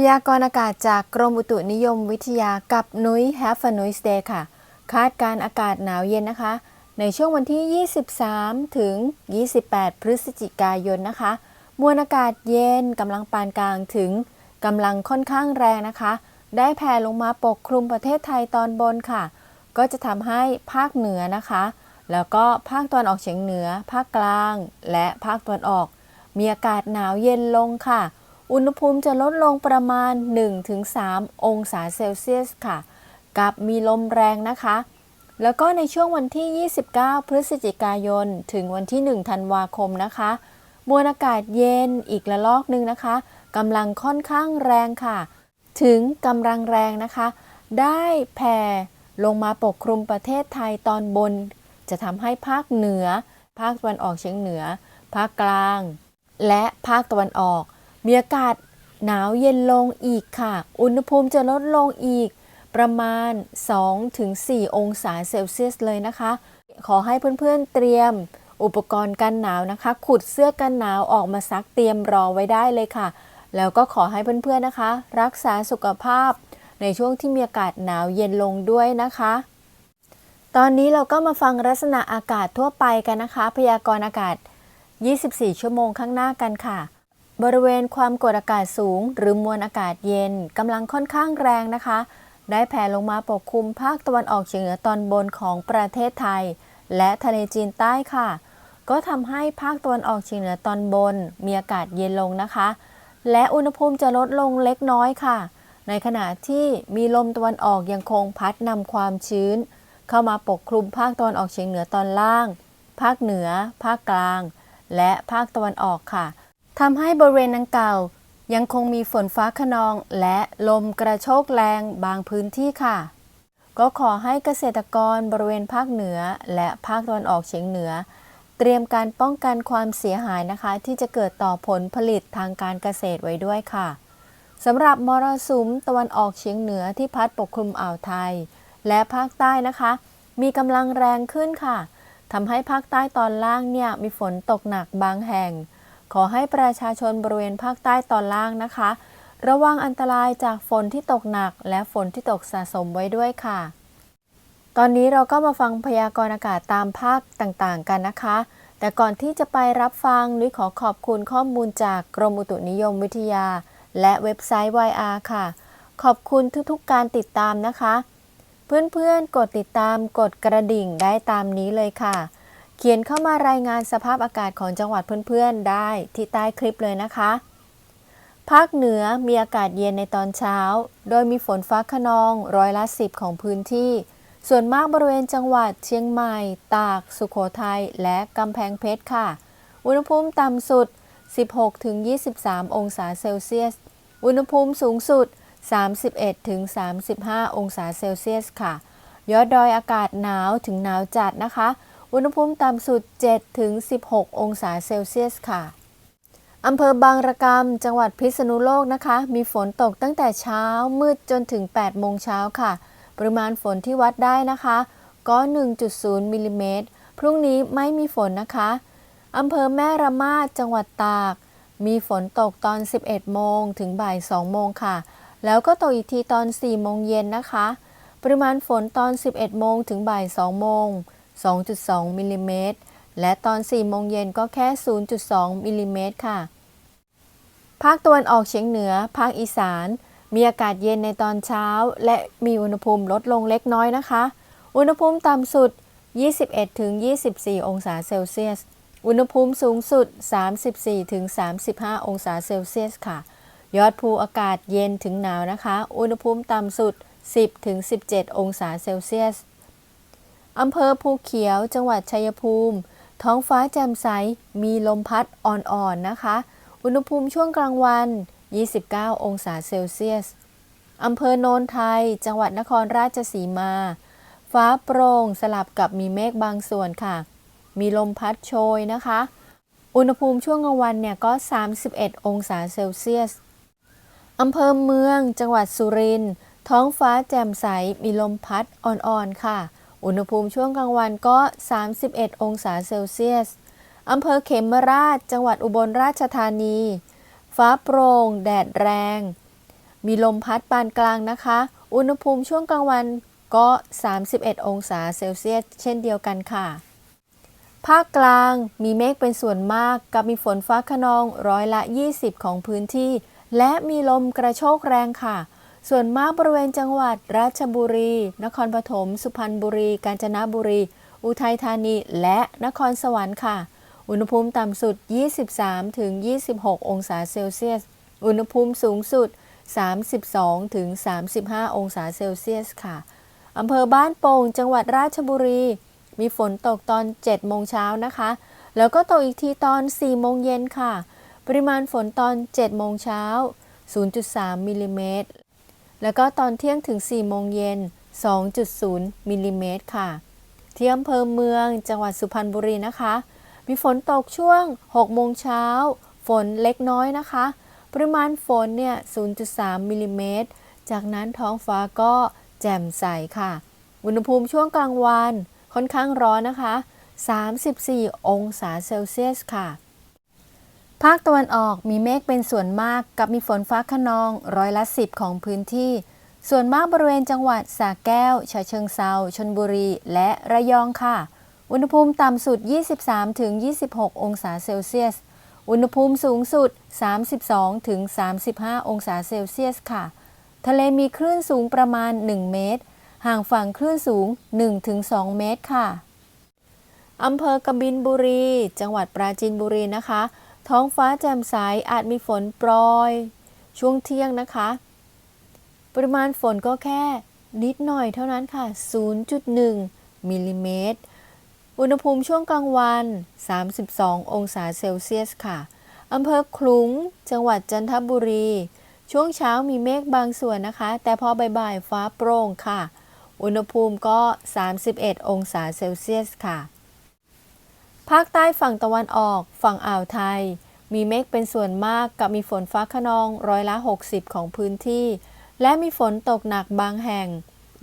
พยากรณ์อากาศจากกรมอุตุนิยมวิทยากับนุ้ย Have a nice day ค่ะ คาดการอากาศหนาวเย็นนะคะ ในช่วงวันที่ 23 ถึง 28 พฤศจิกายนนะคะ มวลอากาศเย็นกำลังปานกลางถึงกำลังค่อนข้างแรงนะคะ ได้แผ่ลงมาปกคลุมประเทศไทยตอนบนค่ะ ก็จะทำให้ภาคเหนือนะคะ แล้วก็ภาคตะวันออกเฉียงเหนือ ภาคกลาง และภาคตะวันออก มีอากาศหนาวเย็นลงค่ะ อุณหภูมิจะลดลงประมาณ 1-3 องศาเซลเซียสค่ะ กับมีลมแรงนะคะ แล้วก็ในช่วงวันที่ 29 พฤศจิกายน ถึงวันที่ 1 ธันวาคมนะคะ มวลอากาศเย็นอีกระลอกหนึ่งนะคะกำลังค่อนข้างแรงค่ะ ถึงกำลังแรงนะคะ ได้แผ่ลงมาปกคลุมประเทศไทยตอนบน จะทำให้ภาคเหนือ ภาคตะวันออกเฉียงเหนือ ภาคกลาง และภาคตะวันออก มีอากาศหนาวเย็นลงอีกค่ะ อุณหภูมิจะลดลงอีก ประมาณ 2-4 องศาเซลเซียสเลยนะคะ ขอให้เพื่อนๆเตรียมอุปกรณ์กันหนาวนะคะ ขุดเสื้อกันหนาวออกมาซักเตรียมรอไว้ได้เลยค่ะ แล้วก็ขอให้เพื่อนๆนะคะ รักษาสุขภาพในช่วงที่มีอากาศหนาวเย็นลงด้วยนะคะ ตอนนี้เราก็มาฟังลักษณะอากาศทั่วไปกันนะคะ พยากรณ์อากาศ 24 ชั่วโมงข้างหน้ากันค่ะ บริเวณความกดอากาศสูง หรือมวลอากาศเย็นกำลังค่อนข้างแรงนะคะ ได้แผ่ลงมาปกคลุมภาคตะวันออกเฉียงเหนือตอนบนของประเทศไทย และทะเลจีนใต้ค่ะ ก็ทำให้ภาคตะวันออกเฉียงเหนือตอนบน มีอากาศเย็นลงนะคะ และอุณหภูมิจะลดลงเล็กน้อยค่ะ ในขณะที่มีลมตะวันออกยังคงพัดนำความชื้น เข้ามาปกคลุมภาคตะวันออกเฉียงเหนือตอนล่าง ภาคเหนือ ภาคกลาง และภาคตะวันออกค่ะ ทำให้บริเวณดังกล่าว ยังคงมีฝนฟ้าขนองและลมกระโชกแรงบางพื้นที่ค่ะ ก็ขอให้เกษตรกรบริเวณภาคเหนือและภาคตะวันออกเฉียงเหนือ เตรียมการป้องกันความเสียหายนะคะ ที่จะเกิดต่อผลผลิตทางการเกษตรไว้ด้วยค่ะสำหรับมรสุมตะวันออกเฉียงเหนือที่พัดปกคลุมอ่าวไทย และภาคใต้นะคะ มีกำลังแรงขึ้นค่ะทำให้ภาคใต้ตอนล่างเนี่ยมีฝนตกหนักบางแห่ง ขอให้ประชาชนบริเวณภาคใต้ตอนล่างนะคะ ระวังอันตรายจากฝนที่ตกหนัก และฝนที่ตกสะสมไว้ด้วยค่ะ ตอนนี้เราก็มาฟังพยากรณ์อากาศตามภาคต่างๆ กันนะคะ แต่ก่อนที่จะไปรับฟังนุ้ยขอขอบคุณข้อมูลจากกรมอุตุนิยมวิทยา และเว็บไซต์ YR ค่ะ ขอบคุณทุกๆ การติดตามนะคะ เพื่อนๆ กดติดตามกดกระดิ่งได้ตามนี้เลยค่ะ เขียนเข้ามารายงานสภาพอากาศของจังหวัดเพื่อนๆได้ที่ใต้คลิปเลยนะคะ ภาคเหนือมีอากาศเย็นในตอนเช้า โดยมีฝนฟ้าขนองร้อยละสิบของพื้นที่ ส่วนมากบริเวณจังหวัดเชียงใหม่ ตาก สุโขทัย และกำแพงเพชรค่ะ อุณหภูมิต่ำสุด 16-23 องศาเซลเซียส อุณหภูมิสูงสุด 31-35 องศาเซลเซียสค่ะ ยอดดอยอากาศหนาวถึงหนาวจัดนะคะ อุณหภูมิต่ำสุด7-16 องศาเซลเซียสค่ะอำเภอบางระกำจังหวัดพิษณุโลกนะคะ มีฝนตกตั้งแต่เช้ามืดจนถึง 8 โมงเช้าค่ะ ปริมาณฝนที่วัดได้นะคะ ก็ 1.0 มิลลิเมตร พรุ่งนี้ไม่มีฝนนะคะอำเภอแม่ระมาดจังหวัดตาก มีฝนตกตอน 11 โมงถึงบ่าย 2 โมงค่ะ แล้วก็ตกอีกทีตอน 4 โมงเย็นนะคะ ปริมาณฝนตอน 11 โมงถึงบ่าย 2 โมง 2.2มิลลิเมตรและตอน4โมงเย็นก็แค่ 0.2มิลลิเมตรค่ะ ภาคตะวันออกเฉียงเหนือ ภาคอีสาน มีอากาศเย็นในตอนเช้า และมีอุณหภูมิลดลงเล็กน้อยนะคะ อุณหภูมิต่ำสุด 21-24 องศาเซลเซียส อุณหภูมิสูงสุด 34-35 องศาเซลเซียสค่ะ ยอดภูอากาศเย็นถึงหนาวนะคะ อุณหภูมิต่ำสุด 10-17 องศาเซลเซียส อำเภอภูเขียว จังหวัดชัยภูมิ ท้องฟ้าแจ่มใส มีลมพัดอ่อนๆนะคะ อุณหภูมิช่วงกลางวัน 29 องศาเซลเซียส อำเภอโนนไทย จังหวัดนครราชสีมา ฟ้าโปร่งสลับกับมีเมฆบางส่วนค่ะ มีลมพัดโชยนะคะ อุณหภูมิช่วงกลางวันเนี่ยก็ 31 องศาเซลเซียส อำเภอเมือง จังหวัดสุรินทร์ ท้องฟ้าแจ่มใส มีลมพัดอ่อนๆค่ะ อุณหภูมิช่วงกลางวันก็ 31 องศาเซลเซียส อำเภอเขมราช จังหวัดอุบลราชธานี ฟ้าโปร่ง แดดแรง มีลมพัดปานกลางนะคะ อุณหภูมิช่วงกลางวันก็ 31 องศาเซลเซียส เช่นเดียวกันค่ะ ภาคกลางมีเมฆเป็นส่วนมากกับมีฝนฟ้าขนองร้อยละ 20 ของพื้นที่ และมีลมกระโชกแรงค่ะ ส่วนมากบริเวณจังหวัดราชบุรี นครปฐม สุพรรณบุรี กาญจนบุรี อุทัยธานี และนครสวรรค์ค่ะ อุณหภูมิต่ำสุด 23 ถึง 26 องศาเซลเซียส อุณหภูมิสูงสุด 32 ถึง 35 องศาเซลเซียสค่ะ อำเภอบ้านโป่ง จังหวัดราชบุรี มีฝนตกตอน 7 โมงเช้านะคะ แล้วก็ตกอีกทีตอน 4 โมงเย็นค่ะ ปริมาณฝนตอน 7 โมงเช้า0.3มิลลิเมตร แล้วก็ตอนเที่ยงถึง 4 โมงเย็น 2.0 มิลลิเมตรค่ะ ที่อำเภอเมืองจังหวัดสุพรรณบุรีนะคะ มีฝนตกช่วง 6 โมงเช้า ฝนเล็กน้อยนะคะ ปริมาณฝนเนี่ย 0.3 มิลลิเมตร จากนั้นท้องฟ้าก็แจ่มใสค่ะ อุณหภูมิช่วงกลางวันค่อนข้างร้อนนะคะ 34 องศาเซลเซียสค่ะ ภาคตะวันออกมีเมฆเป็นส่วนมากกับมีฝนฟ้าขนองร้อยละ10ของพื้นที่ ส่วนมากบริเวณจังหวัดสระแก้วฉะเชิงเซาชนบุรีและระยองค่ะ อุณหภูมิต่ำสุด 23-26 องศาเซลเซียส อุณหภูมิสูงสุด 32-35 องศาเซลเซียสค่ะ ทะเลมีคลื่นสูงประมาณ 1 เมตร ห่างฝั่งคลื่นสูง 1-2 เมตรค่ะอำเภอกบินบุรี จังหวัดปราจีนบุรีนะคะ ท้องฟ้าแจ่มใสอาจมีฝนโปรย ช่วงเที่ยงนะคะ ปริมาณฝนก็แค่นิดหน่อยเท่านั้นค่ะ 0.1 มิลลิเมตร อุณหภูมิช่วงกลางวัน 32 องศาเซลเซียสค่ะ อำเภอคลุง จังหวัดจันทบุรี ช่วงเช้ามีเมฆบางส่วนนะคะ แต่พอบ่ายๆฟ้าโปร่งค่ะ อุณหภูมิก็ 31 องศาเซลเซียสค่ะ ภาคใต้ฝั่งตะวันออก ฝั่งอ่าวไทย มีเมฆเป็นส่วนมากกับมีฝนฟ้าขนองร้อยละ 60 ของพื้นที่ และมีฝนตกหนักบางแห่ง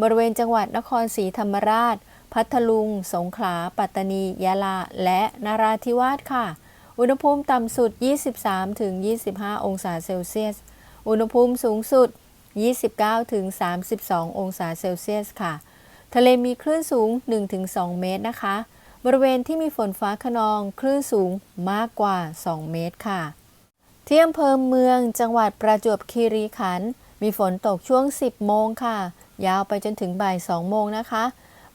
บริเวณจังหวัดนครศรีธรรมราช พัทลุง สงขลา ปัตตานี ยะลา และนราธิวาสค่ะ อุณหภูมิต่ำสุด 23-25 องศาเซลเซียส อุณหภูมิสูงสุด 29-32 องศาเซลเซียสค่ะ ทะเลมีคลื่นสูง 1-2 เมตรนะคะ บริเวณที่มีฝนฟ้าขนองคลื่นสูงมากกว่า 2 เมตรค่ะ ที่อำเภอเมืองจังหวัดประจวบคีรีขันธ์มีฝนตกช่วง 10 โมงค่ะ ยาวไปจนถึงบ่าย 2 โมงนะคะ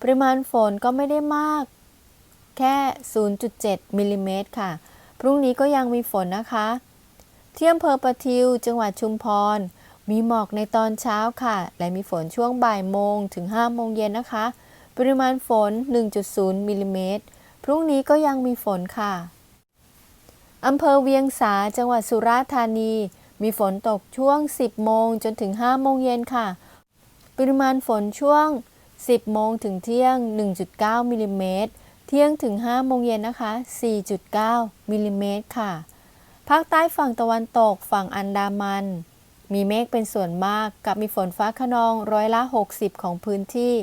ปริมาณฝนก็ไม่ได้มาก แค่ 0.7มิลลิเมตรค่ะ พรุ่งนี้ก็ยังมีฝนนะคะที่อำเภอประทิวจังหวัดชุมพร มีหมอกในตอนเช้าค่ะ และมีฝนช่วงบ่ายโมงถึง5โมงเย็นนะคะ ปริมาณฝน 1.0มิลลิเมตร พรุ่งนี้ก็ยังมีฝนค่ะ อำเภอเวียงสา จังหวัดสุราษฎร์ธานี มีฝนตกช่วง 10 โมงจนถึง 5 โมงเย็นค่ะ ปริมาณฝนช่วง 10 โมงถึงเที่ยง 1.9มิลลิเมตร เที่ยงถึง 5 โมงเย็นนะคะ 4.9มิลลิเมตรค่ะ ภาคใต้ฝั่งตะวันตกฝั่งอันดามัน มีเมฆเป็นส่วนมากกับมีฝนฟ้าขนองร้อยละ 60 ของพื้นที่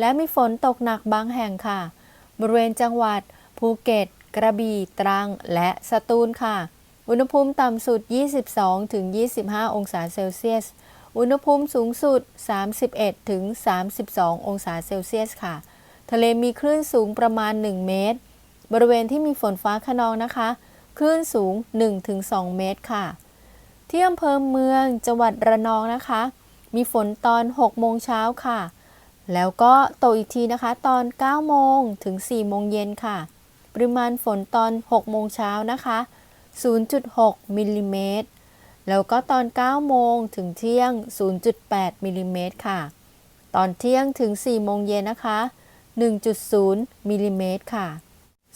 และมีฝนตกหนักบางแห่งค่ะ บริเวณจังหวัด ภูเก็ต กระบี่ ตรัง และสตูลค่ะ อุณหภูมิต่ำสุด 22-25 องศาเซลเซียส อุณหภูมิสูงสุด 31-32 องศาเซลเซียสค่ะ ทะเลมีคลื่นสูงประมาณ 1 เมตร บริเวณที่มีฝนฟ้าขนองนะคะ คลื่นสูง 1-2 เมตรค่ะ ที่อำเภอเมืองจังหวัดระนองนะคะ มีฝนตอน 6 โมงเช้าค่ะ แล้วก็ตกอีกทีนะคะ ตอน 9 โมงถึง 4 โมงเย็นค่ะ ปริมาณฝนตอน 6 โมงเช้านะคะ 0.6 มิลลิเมตร แล้วก็ตอน 9 โมงถึงเที่ยง 0.8 มิลลิเมตรค่ะ ตอนเที่ยงถึง 4 โมงเย็นนะคะ 1.0 มิลลิเมตรค่ะ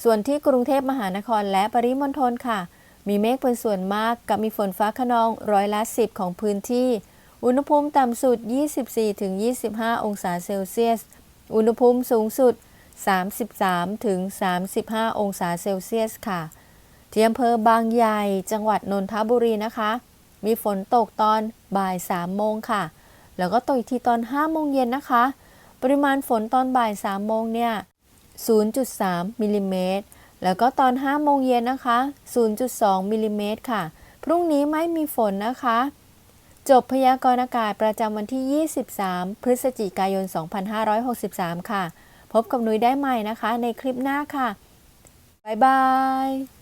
ส่วนที่กรุงเทพมหานครและปริมณฑลค่ะ มีเมฆเป็นส่วนมากกับมีฝนฟ้าขนองร้อยละ 10 ของพื้นที่ อุณหภูมิต่ำสุด 24-25 องศาเซลเซียส อุณหภูมิสูงสุด 33-35 องศาเซลเซียสค่ะ ที่อำเภอบางใหญ่ จังหวัดนนทบุรีนะคะ มีฝนตกตอนบ่าย 3 โมงค่ะ แล้วก็ตกอีกทีตอน 5 โมงเย็นนะคะ ปริมาณฝนตอนบ่าย 3 โมงเนี่ย 0.3 มิลลิเมตร แล้วก็ตอน 5 โมงเย็นนะคะ 0.2 มิลลิเมตรค่ะ พรุ่งนี้ไม่มีฝนนะคะ จบพยากรณ์อากาศประจำวันที่ 23 พฤศจิกายน 2563 ค่ะ พบกับนุ้ยได้ใหม่นะคะ ในคลิปหน้าค่ะ บ๊ายบาย